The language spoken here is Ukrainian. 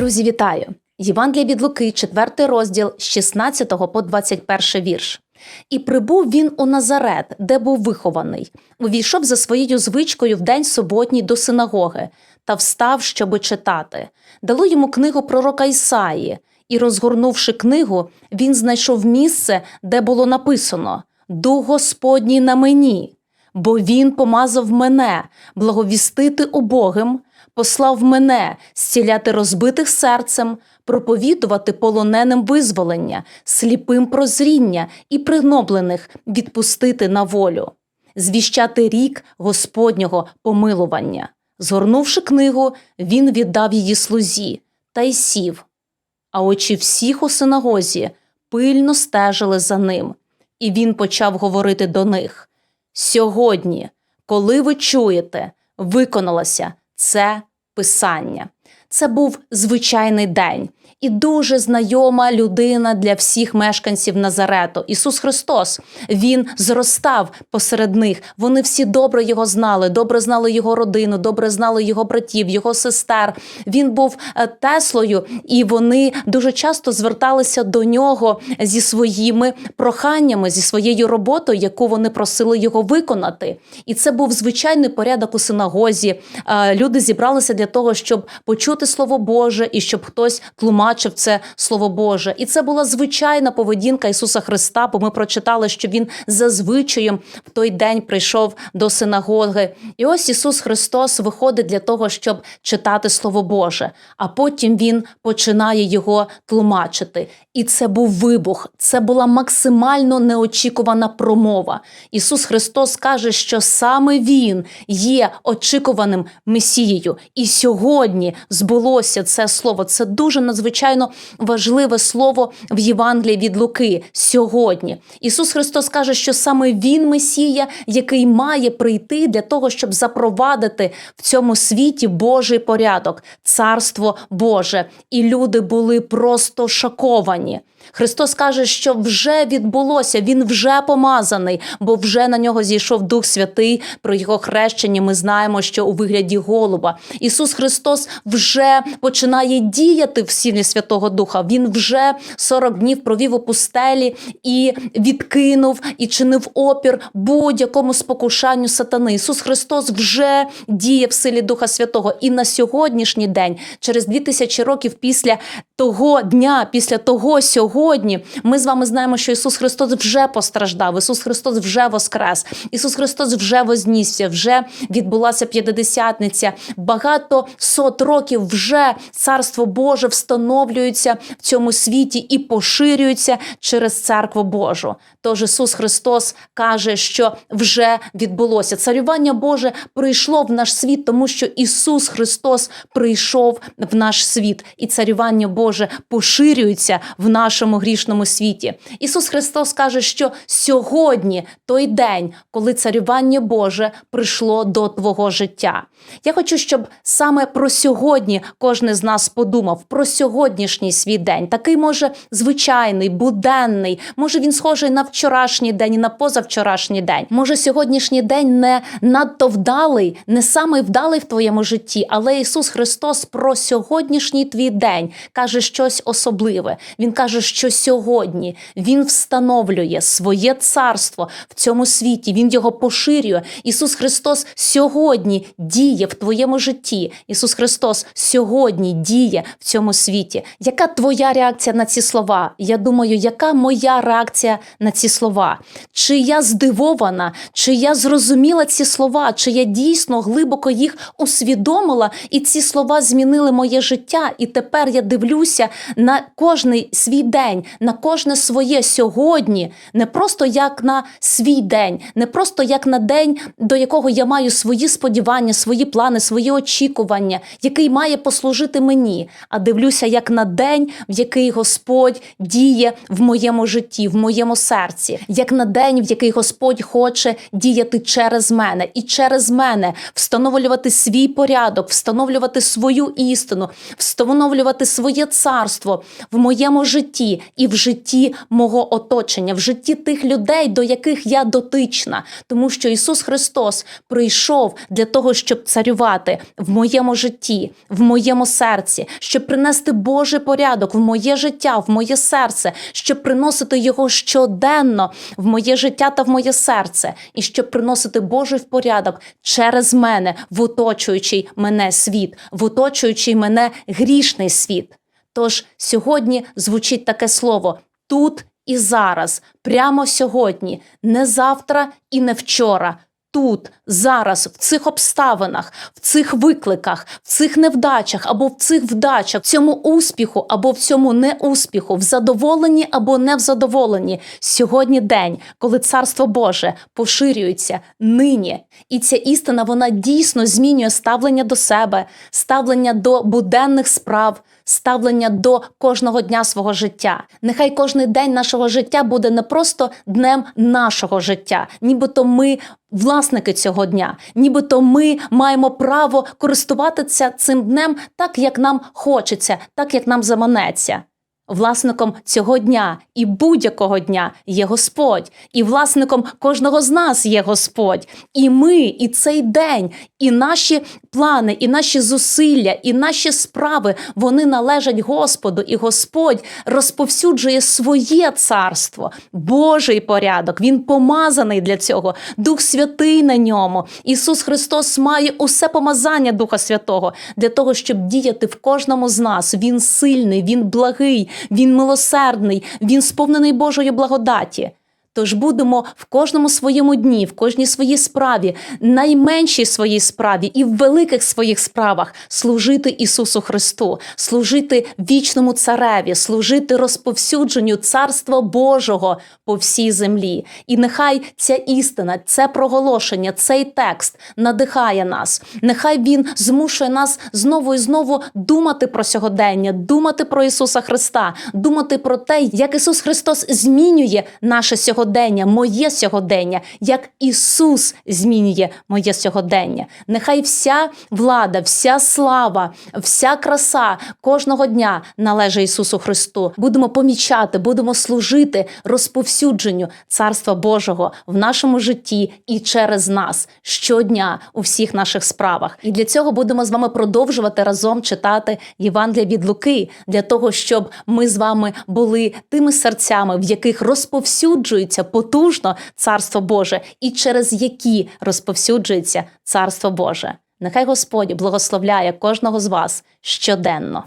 Друзі, вітаю! Євангелія від Луки, 4 розділ з 16 по 21 вірш. І прибув він у Назарет, де був вихований, увійшов за своєю звичкою в день суботній до синагоги та встав, щоби читати. Дало йому книгу пророка Ісаї, і, розгорнувши книгу, він знайшов місце, де було написано Дух Господній на мені, бо він помазав мене благовістити убогим, послав мене зціляти розбитих серцем, проповідувати полоненим визволення, сліпим прозріння і пригноблених відпустити на волю, звіщати рік Господнього помилування. Згорнувши книгу, він віддав її слузі та й сів. А очі всіх у синагозі пильно стежили за ним, і він почав говорити до них: Сьогодні, коли ви чуєте, виконалося це писання. Це був звичайний день і дуже знайома людина для всіх мешканців Назарету. Ісус Христос. Він зростав посеред них. Вони всі добре його знали, добре знали його родину, добре знали його братів, його сестер. Він був е, Теслою, і вони дуже часто зверталися до нього зі своїми проханнями, зі своєю роботою, яку вони просили його виконати. І це був звичайний порядок у синагозі. Е, Люди зібралися для того, щоб почути Слово Боже і щоб хтось тлумачив це Слово Боже. І це була звичайна поведінка Ісуса Христа, бо ми прочитали, що Він за звичаєм в той день прийшов до синагоги. І ось Ісус Христос виходить для того, щоб читати Слово Боже, а потім Він починає його тлумачити. І це був вибух, це була максимально неочікувана промова. Ісус Христос каже, що саме Він є очікуваним Месією. І сьогодні збулося це слово. Це дуже надзвичайно важливе слово в Євангелії від Луки. Сьогодні Ісус Христос каже, що саме Він Месія, який має прийти для того, щоб запровадити в цьому світі Божий порядок, царство Боже. І люди були просто шоковані. Христос каже, що вже відбулося, він вже помазаний, бо вже на нього зійшов Дух Святий. Про його хрещення ми знаємо, що у вигляді голуба. Ісус Христос вже починає діяти в силі Святого Духа. Він вже 40 днів провів у пустелі і відкинув і чинив опір будь-якому спокушанню сатани. Ісус Христос вже діє в силі Духа Святого. І на сьогоднішній день, через 2000 років після того дня, після того сьогодні, ми з вами знаємо, що Ісус Христос вже постраждав, Ісус Христос вже воскрес, Ісус Христос вже вознісся, вже відбулася п'ятидесятниця. Багато сот років вже Царство Боже встановлюється в цьому світі і поширюється через церкву Божу. Тож Ісус Христос каже, що вже відбулося. Царювання Боже прийшло в наш світ, тому що Ісус Христос прийшов в наш світ, і царювання Боже поширюється в нашому грішному світі. Ісус Христос каже, що сьогодні той день, коли царювання Боже прийшло до твого життя. Я хочу, щоб саме про сьогодні кожен з нас подумав, про сьогоднішній свій день. Такий може звичайний, буденний, може він схожий на вчорашній день і на позавчорашній день. Може, сьогоднішній день не надто вдалий, не самий вдалий в твоєму житті, але Ісус Христос про сьогоднішній твій день каже щось особливе. Він каже, що сьогодні Він встановлює своє царство в цьому світі, Він його поширює. Ісус Христос сьогодні діє в твоєму житті. Ісус Христос сьогодні діє в цьому світі. Яка твоя реакція на ці слова? Я думаю, яка моя реакція на ці слова? Чи я здивована, чи я зрозуміла ці слова, чи я дійсно глибоко їх усвідомила, і ці слова змінили моє життя, і тепер я дивлюся на кожний свій день, на кожне своє сьогодні, не просто як на свій день, не просто як на день, до якого я маю свої сподівання, свої плани, свої очікування, який має послужити мені, а дивлюся як на день, в який Господь діє в моєму житті, в моєму серці, як на день, в який Господь хоче діяти через мене і через мене встановлювати свій порядок, встановлювати свою істину, встановлювати своє царство в моєму житті і в житті мого оточення, в житті тих людей, до яких я дотична, тому що Ісус Христос прийшов для того, щоб царювати в моєму житті, в в моєму серці, щоб принести Божий порядок в моє життя, в моє серце, щоб приносити його щоденно в моє життя та в моє серце, і щоб приносити Божий порядок через мене в оточуючий мене світ, в оточуючий мене грішний світ. Тож сьогодні звучить таке слово тут і зараз, прямо сьогодні, не завтра і не вчора. Тут, зараз, в цих обставинах, в цих викликах, в цих невдачах або в цих вдачах, в цьому успіху або в цьому неуспіху, в задоволенні або не в задоволенні. Сьогодні день, коли Царство Боже поширюється нині. І ця істина вона дійсно змінює ставлення до себе, ставлення до буденних справ, ставлення до кожного дня свого життя. Нехай кожний день нашого життя буде не просто днем нашого життя, нібито ми власники цього дня, нібито ми маємо право користуватися цим днем так, як нам хочеться, так як нам заманеться. Власником цього дня і будь-якого дня є Господь, і власником кожного з нас є Господь. І ми, і цей день, і наші плани, і наші зусилля, і наші справи вони належать Господу, і Господь розповсюджує своє царство, Божий порядок. Він помазаний для цього, Дух Святий на ньому. Ісус Христос має усе помазання Духа Святого для того, щоб діяти в кожному з нас. Він сильний, він благий, він милосердний, він сповнений Божої благодаті. Тож будемо в кожному своєму дні, в кожній своїй справі, найменшій своїй справі і в великих своїх справах служити Ісусу Христу, служити вічному цареві, служити розповсюдженню Царства Божого по всій землі. І нехай ця істина, це проголошення, цей текст надихає нас. Нехай він змушує нас знову і знову думати про сьогодення, думати про Ісуса Христа, думати про те, як Ісус Христос змінює наше сьогодення, моє сьогодення, як Ісус змінює моє сьогодення. Нехай вся влада, вся слава, вся краса кожного дня належить Ісусу Христу. Будемо помічати, будемо служити розповсюдженню Царства Божого в нашому житті і через нас щодня у всіх наших справах. І для цього будемо з вами продовжувати разом читати Євангелія від Луки, для того, щоб ми з вами були тими серцями, в яких розповсюджується потужно Царство Боже, і через які розповсюджується Царство Боже. Нехай Господь благословляє кожного з вас щоденно.